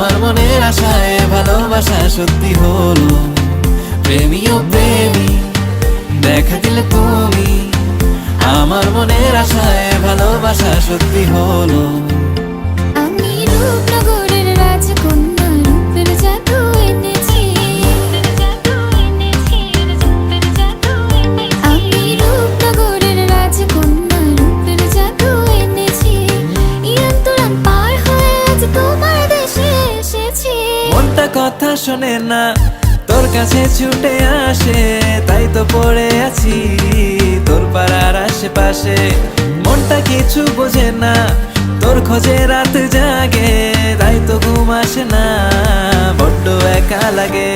আমার মনের আশায় ভালোবাসা সত্যি হলো। প্রেমী ও প্রেমী, দেখা দিলে তুমি। আমার মনের আশায় ভালোবাসা সত্যি হলো। মনটা কথা শোনে না। তোর কাছে ছুটে আসে, তাই তো পড়ে আছি। তোর পাড়ার আশেপাশে মনটা কিছু বোঝে না। তোর খোঁজে রাত জাগে, তাই তো ঘুম আসে না। বড্ড একা লাগে।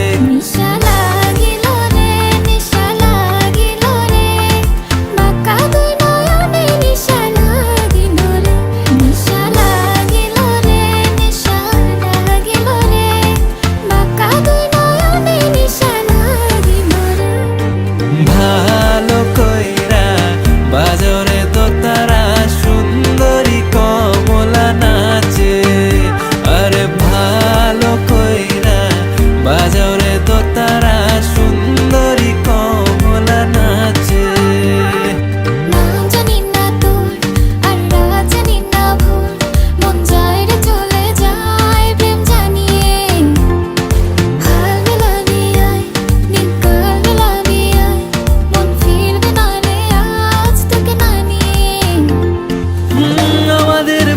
আমাদের